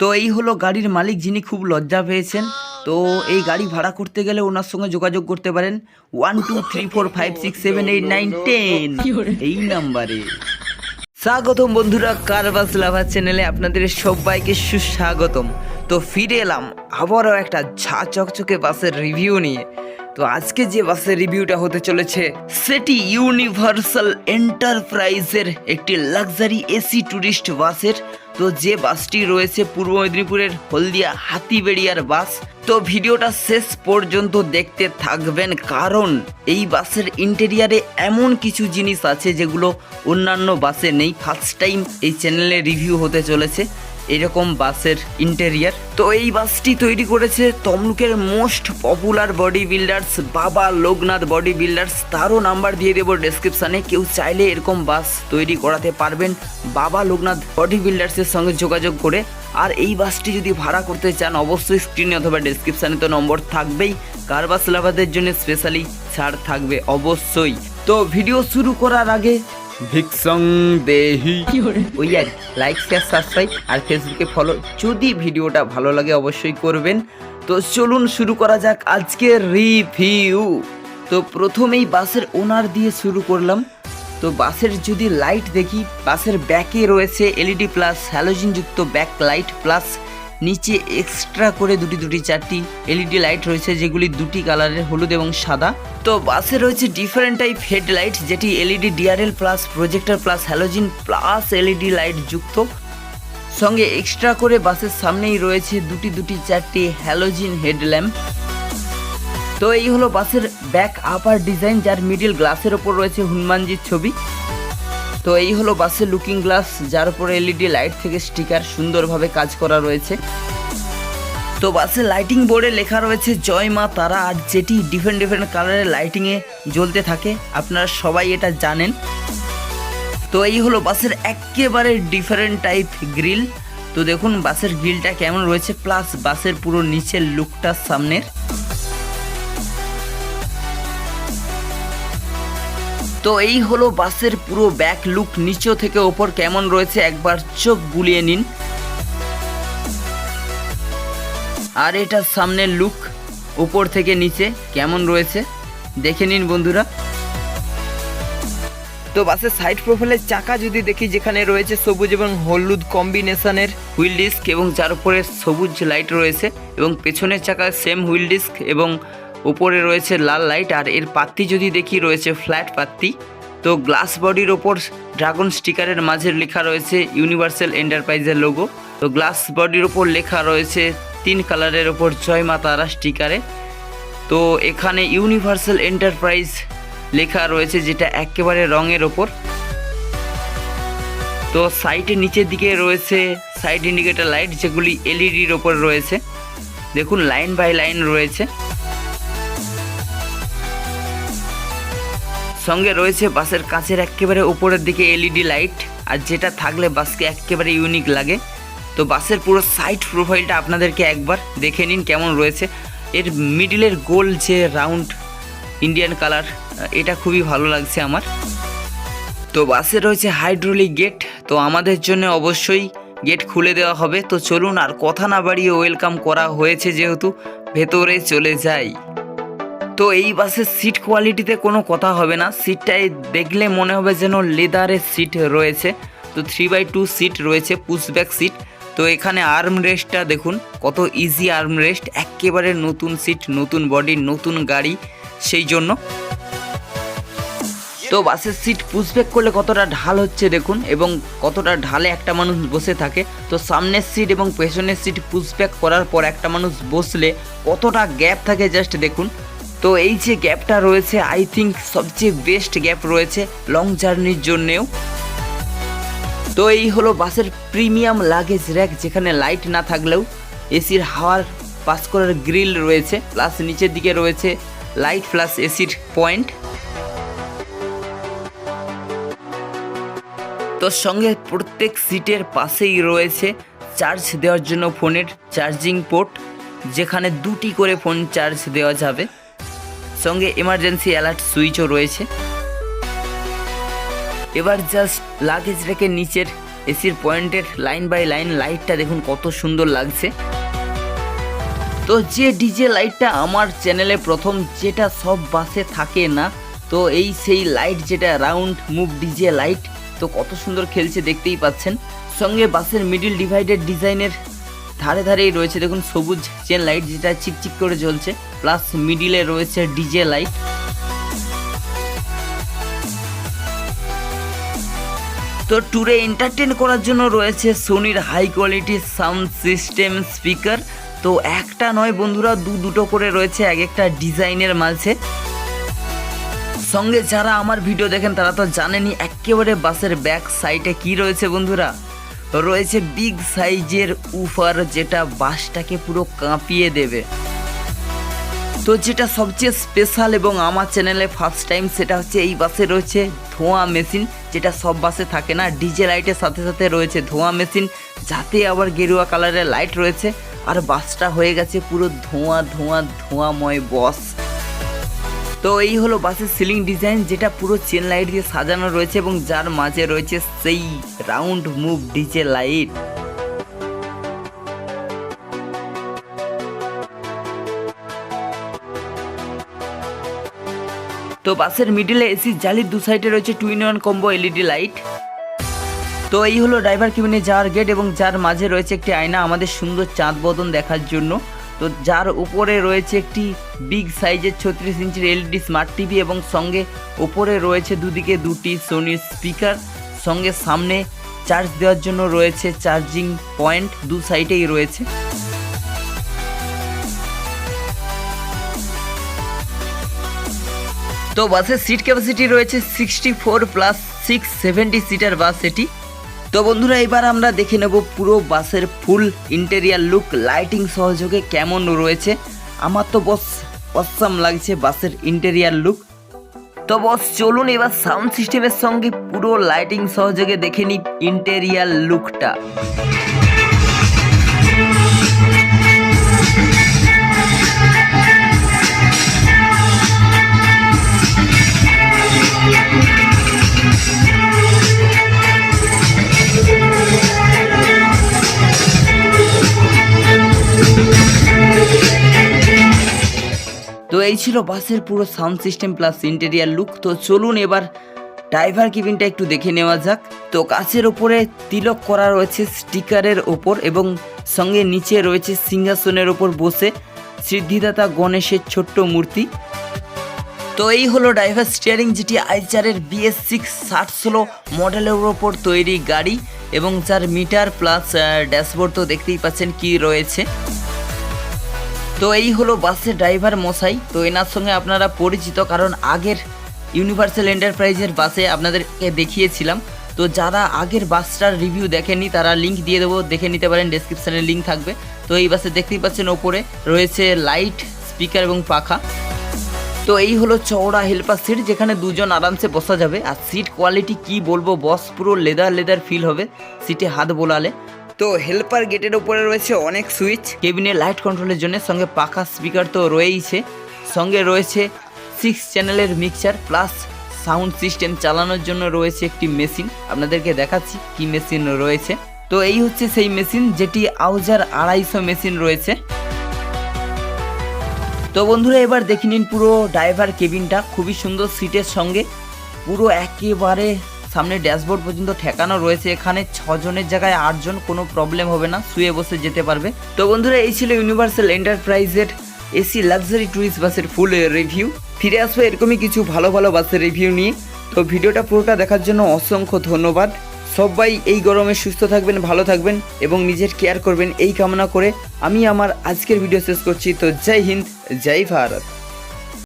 তো এই হলো গাড়ির মালিক যিনি খুব লজ্জা পেয়েছেন। তো এই গাড়ি ভাড়া করতে গেলে ওনার সঙ্গে যোগাযোগ করতে পারেন। One two three four five six seven eight nine ten. এই নাম্বারে। স্বাগতম বন্ধুরা কারবাস লাভার চ্যানেলে আপনাদের সবাইকে সুস্বাগতম। তো ফিরে এলাম আবারও একটা ঝা চকচকে বাসের রিভিউ নিয়ে। তো আজকে যে বাসের রিভিউটা হতে চলেছে সেটি ইউনিভার্সাল এন্টারপ্রাইজের একটি লাক্সারি এসি ট্যুরিস্ট বাসের তো যে বাসটি রয়েছে পূর্ব মেদিনীপুরের হলদিয়া হাতিবেড়িয়ার বাস, তো ভিডিওটা শেষ পর্যন্ত দেখতে থাকবেন, কারণ এই বাসের ইন্টেরিয়ারে এমন কিছু জিনিস আছে যেগুলো অন্যান্য বাসে নেই। ফার্স্ট টাইম এই চ্যানেলে রিভিউ হতে চলেছে। এরকম বাসের ইন্টেরিয়ার তো এই বাসটি তৈরি করেছে তমলুকের most popular body builders Baba Loknath body builders তারও নাম্বার দিয়ে দেবো ডেসক্রিপশানে কেউ চাইলে এরকম বাস তৈরি করাতে পারবেন বাবা লোকনাথ বডি বিল্ডার্সের সঙ্গে যোগাযোগ করে। আর এই বাসটি যদি ভাড়া করতে চান, অবশ্যই স্ক্রিনে অথবা ডেসক্রিপশানে তো নম্বর থাকবেই। কার বাস লাভারদের জন্য স্পেশালি ছাড় থাকবে অবশ্যই। তো ভিডিও শুরু করার আগে ভিক্সং দেহি। ওই আর লাইক শেয়ার সাবস্ক্রাইব আর ফেসবুকে ফলো যদি ভিডিওটা ভালো লাগে অবশ্যই করবেন। তো চলুন শুরু করা যাক আজকের রিভিউ তো প্রথমেই বাসের ওনার দিয়ে শুরু করলাম। তো বাসের যদি লাইট দেখি বাসের ব্যাকে রয়েছে এলইডি প্লাস হ্যালোজিন যুক্ত ব্যাক লাইট প্লাস নিচে এক্সট্রা করে দুটি দুটি, চারটি এলইডি লাইট রয়েছে, যেগুলি দুটি কালারের হলুদ এবং সাদা। তো বাসে রয়েছে ডিফারেন্ট টাইপ হেডলাইট যেটি LED DRL plus projector plus halogen plus LED light যুক্ত। সঙ্গে এক্সট্রা করে বাসের সামনেই রয়েছে দুটি দুটি, চারটি হ্যালোজিন হেডল্যাম্প তো এই হলো বাসের ব্যাক আপার ডিজাইন যার মিডিল গ্লাসের ওপর রয়েছে হনুমানজির ছবি। তো এই হলো বাসের লুকিং গ্লাস যার উপরে এলইডি লাইট থেকে স্টিকার সুন্দরভাবে কাজ করা রয়েছে। তো বাসের লাইটিং বোর্ডে লেখা রয়েছে, জয় মা তারা আর যেটি ডিফারেন্ট ডিফারেন্ট কালারের লাইটিংয়ে জ্বলতে থাকে। আপনারা সবাই এটা জানেন। তো এই হলো বাসের একেবারে ডিফারেন্ট টাইপ গ্রিল তো দেখুন, বাসের গ্রিলটা কেমন রয়েছে প্লাস বাসের পুরো নিচের লুকটা সামনের। তো এই হলো বাসের পুরো ব্যাক লুক নিচে থেকে ওপর কেমন রয়েছে একবার চোখ বুলিয়ে নিন। আর এটার সামনের লুক উপর থেকে নিচে কেমন রয়েছে দেখে নিন বন্ধুরা। তো বাসের সাইড প্রোফাইলের চাকা যদি দেখি, যেখানে রয়েছে সবুজ এবং হলুদ কম্বিনেশনের হুইল ডিস্ক এবং যার উপরে সবুজ লাইট রয়েছে এবং পেছনের চাকা সেম হুইল ডিস্ক এবং উপরে রয়েছে লাল লাইট আর এর পাত্তি যদি দেখি রয়েছে ফ্ল্যাট পাত্তি তো গ্লাস বডির ওপর ড্রাগন স্টিকারের মাঝে লেখা রয়েছে ইউনিভার্সাল এন্টারপ্রাইজের লোগো। তো গ্লাস বডির ওপর লেখা রয়েছে তিন কালারের ওপর জয় মা তারা স্টিকারে। তো এখানে ইউনিভার্সাল এন্টারপ্রাইজ লেখা রয়েছে যেটা একেবারে রঙের ওপর। তো সাইডের নিচের দিকে রয়েছে সাইড ইন্ডিকেটর লাইট যেগুলি এলইডির ওপর রয়েছে। দেখুন লাইন বাই লাইন রয়েছে। সঙ্গে রয়েছে বাসের কাঁচের একেবারে উপরের দিকে এলইডি লাইট, আর যেটা থাকলে বাসকে একেবারে ইউনিক লাগে। তো বাসের পুরো সাইড প্রোফাইলটা আপনাদেরকে একবার দেখে নিন কেমন রয়েছে। এর মিডিলের গোল যে রাউন্ড ইন্ডিয়ান কালার, এটা খুবই ভালো লাগছে আমার। তো বাসে রয়েছে হাইড্রোলিক গেট, তো আমাদের জন্য অবশ্যই গেট খুলে দেওয়া হবে। তো চলুন আর কথা না বাড়িয়ে ওয়েলকাম করা হয়েছে যেহেতু, ভেতরে চলে যাই। তো এই বাসের সিট কোয়ালিটিতে কোনো কথা হবে না। সিটটাই দেখলে মনে হবে যেন লেদারের সিট রয়েছে। তো থ্রি বাই টু সিট রয়েছে পুশব্যাক সিট তো এখানে আর্ম রেস্টটা দেখুন, কত ইজি আর্ম রেস্ট একেবারে নতুন সিট নতুন বডি নতুন গাড়ি, সেই জন্য। তো বাসের সিট পুশব্যাক করলে কতটা ঢাল হচ্ছে দেখুন, এবং কতটা ঢালে একটা মানুষ বসে থাকে। তো সামনের সিট এবং পেছনের সিট পুশব্যাক করার পর একটা মানুষ বসলে কতটা গ্যাপ থাকে জাস্ট দেখুন। তো এই যে গ্যাপটা রয়েছে আই থিঙ্ক সবচেয়ে বেস্ট গ্যাপ রয়েছে লং জার্নির জন্যেও। তো এই হলো বাসের প্রিমিয়াম লাগেজ র্যাক যেখানে লাইট না থাকলেও এসির হাওয়ার পাস করার গ্রিল রয়েছে প্লাস নিচের দিকে রয়েছে লাইট প্লাস এসির পয়েন্ট তো সঙ্গে প্রত্যেক সিটের পাশেই রয়েছে চার্জ দেওয়ার জন্য ফোনের চার্জিং পোর্ট যেখানে দুটি করে ফোন চার্জ দেওয়া যাবে। সঙ্গে এমার্জেন্সি অ্যালার্ট সুইচও রয়েছে। এবার জাস্ট লাগেজ রেখে নিচের এসির পয়েন্টের লাইন বাই লাইন লাইটটা দেখুন কত সুন্দর লাগছে। তো যে ডিজে লাইটটা আমার চ্যানেলে প্রথম যেটা সব বাসে থাকে না, তো এই সেই লাইট যেটা রাউন্ড মুভ ডিজে লাইট তো কত সুন্দর খেলছে দেখতেই পাচ্ছেন। সঙ্গে বাসের মিডিল ডিভাইডেড ডিজাইনের ধারে ধারেই রয়েছে। দেখুন, সবুজ চেন লাইট যেটা চিকচিক করে জ্বলছে প্লাস মিডিলে রয়েছে ডিজে লাইট তো ট্যুরে এন্টারটেন করার জন্য রয়েছে সোনির high quality sound system speaker তো একটা নয় বন্ধুরা, দু দুটো করে রয়েছে, এক একটা ডিজাইনের মাঝে। সঙ্গে যারা আমার ভিডিও দেখেন, তারা তো জানেনি একেবারে বাসের ব্যাক সাইডে কি রয়েছে বন্ধুরা? রয়েছে বিগ সাইজের উফার যেটা বাসটাকে পুরো কাঁপিয়ে দেবে। তো যেটা সবচেয়ে স্পেশাল এবং আমার চ্যানেলে ফার্স্ট টাইম সেটা হচ্ছে এই বাসে রয়েছে ধোঁয়া মেশিন যেটা সব বাসে থাকে না ডিজে লাইটের সাথে সাথে রয়েছে ধোঁয়া মেশিন যাতে আবার গেরুয়া কালারের লাইট রয়েছে। আর বাসটা হয়ে গেছে পুরো ধোঁয়া ধোঁয়া, ধোঁয়াময় বস তো এই হলো বাসের সিলিং ডিজাইন যেটা পুরো চেন লাইট দিয়ে সাজানো রয়েছে এবং যার মাঝে রয়েছে সেই রাউন্ড মুভ ডিজে লাইট তো বাসের মিডিলে এসি জালির দু সাইডে রয়েছে two in one combo LED light তো এই হলো ড্রাইভার কেবিনে যাওয়ার গেট এবং যার মাঝে রয়েছে একটি আয়না, আমাদের সুন্দর চাঁদ বদন দেখার জন্য। তো যার উপরে রয়েছে একটি বিগ সাইজের ছত্রিশ ইঞ্চির এলইডি স্মার্ট টিভি এবং সঙ্গে ওপরে রয়েছে দুদিকে দুটি সোনির স্পিকার সঙ্গে সামনে চার্জ দেওয়ার জন্য রয়েছে চার্জিং পয়েন্ট দু সাইডেই রয়েছে। তো বাসের সিট ক্যাপাসিটি রয়েছে sixty four plus six seventy seater bus এটি। তো বন্ধুরা, এবার আমরা দেখে নেব পুরো বাসের ফুল ইন্টেরিয়ার লুক, লাইটিং সহযোগে কেমন রয়েছে। আমার তো বস অসাম লাগছে বাসের ইন্টেরিয়ার লুক। তো বস, চলুন এবার সাউন্ড সিস্টেমের সঙ্গে পুরো লাইটিং সহযোগে দেখে নিই ইন্টেরিয়ার লুকটা। ছিল বাসের পুরো sound system plus interior look তো চলুন এবার ড্রাইভার কেবিনটা একটু দেখে নেওয়া যাক। তো কাছের ওপরে তিলক করা রয়েছে স্টিকারের ওপর এবং সঙ্গে নিচে রয়েছে সিংহাসনের ওপর বসে সিদ্ধিদাতা গণেশের ছোট্ট মূর্তি। তো এই হলো ড্রাইভার স্টিয়ারিং যেটি আইচারের বিএস সিক্স ষাট ষোলো মডেলের ওপর তৈরি গাড়ি এবং যার মিটার প্লাস ড্যাশবোর্ড তো দেখতেই পাচ্ছেন কি রয়েছে। তো এই হলো বাসের ড্রাইভার মশাই। তো এনার সঙ্গে আপনারা পরিচিত, কারণ আগের ইউনিভার্সাল এন্টারপ্রাইজের বাসে আপনাদেরকে দেখিয়েছিলাম। তো যারা আগের বাসটার রিভিউ দেখেননি, তারা লিঙ্ক দিয়ে দেবো, দেখে নিতে পারেন ডেসক্রিপশানে লিঙ্ক থাকবে। তো এই বাসে দেখতেই পাচ্ছেন, ওপরে রয়েছে লাইট স্পিকার এবং পাখা। তো এই হলো চওড়া হেল্পার সিট যেখানে দুজন আরামসে বসা যাবে। আর সিট কোয়ালিটি কি বলব বস পুরো লেদার লেদার ফিল হবে সিটে হাত বোলালে। তো হেল্পার গেটের উপরে রয়েছে অনেক সুইচ কেবিনে লাইট কন্ট্রোলের জন্য সঙ্গে পাখা স্পিকার তো রয়েইছে। সঙ্গে রয়েছে সিক্স চ্যানেলের মিক্সচার প্লাস সাউন্ড সিস্টেম চালানোর জন্য রয়েছে একটি মেশিন আপনাদেরকে দেখাচ্ছি কি মেশিন রয়েছে। তো এই হচ্ছে সেই মেশিন যেটি আউজার আড়াইশো মেশিন রয়েছে। তো বন্ধুরা, এবার দেখে নিন পুরো ড্রাইভার কেবিনটা। খুবই সুন্দর সিটের সঙ্গে। পুরো একেবারে সামনে ড্যাশবোর্ড পর্যন্ত ঠেকানো রয়েছে। এখানে ছজনের জায়গায় আটজন কোনো প্রবলেম হবে না, শুয়ে বসে যেতে পারবে। তো বন্ধুরা, এই ছিল ইউনিভার্সাল এন্টারপ্রাইজের এসি লাক্সারি ট্যুরিস্ট বাসের ফুল রিভিউ ফিরে আসব এরকমই কিছু ভালো ভালো বাসের রিভিউ নিয়ে। তো ভিডিওটা পুরোটা দেখার জন্য অসংখ্য ধন্যবাদ। সবাই এই গরমে সুস্থ থাকবেন, ভালো থাকবেন এবং নিজের কেয়ার করবেন, এই কামনা করে আমি আমার আজকের ভিডিও শেষ করছি। তো জয় হিন্দ, জয় ভারত।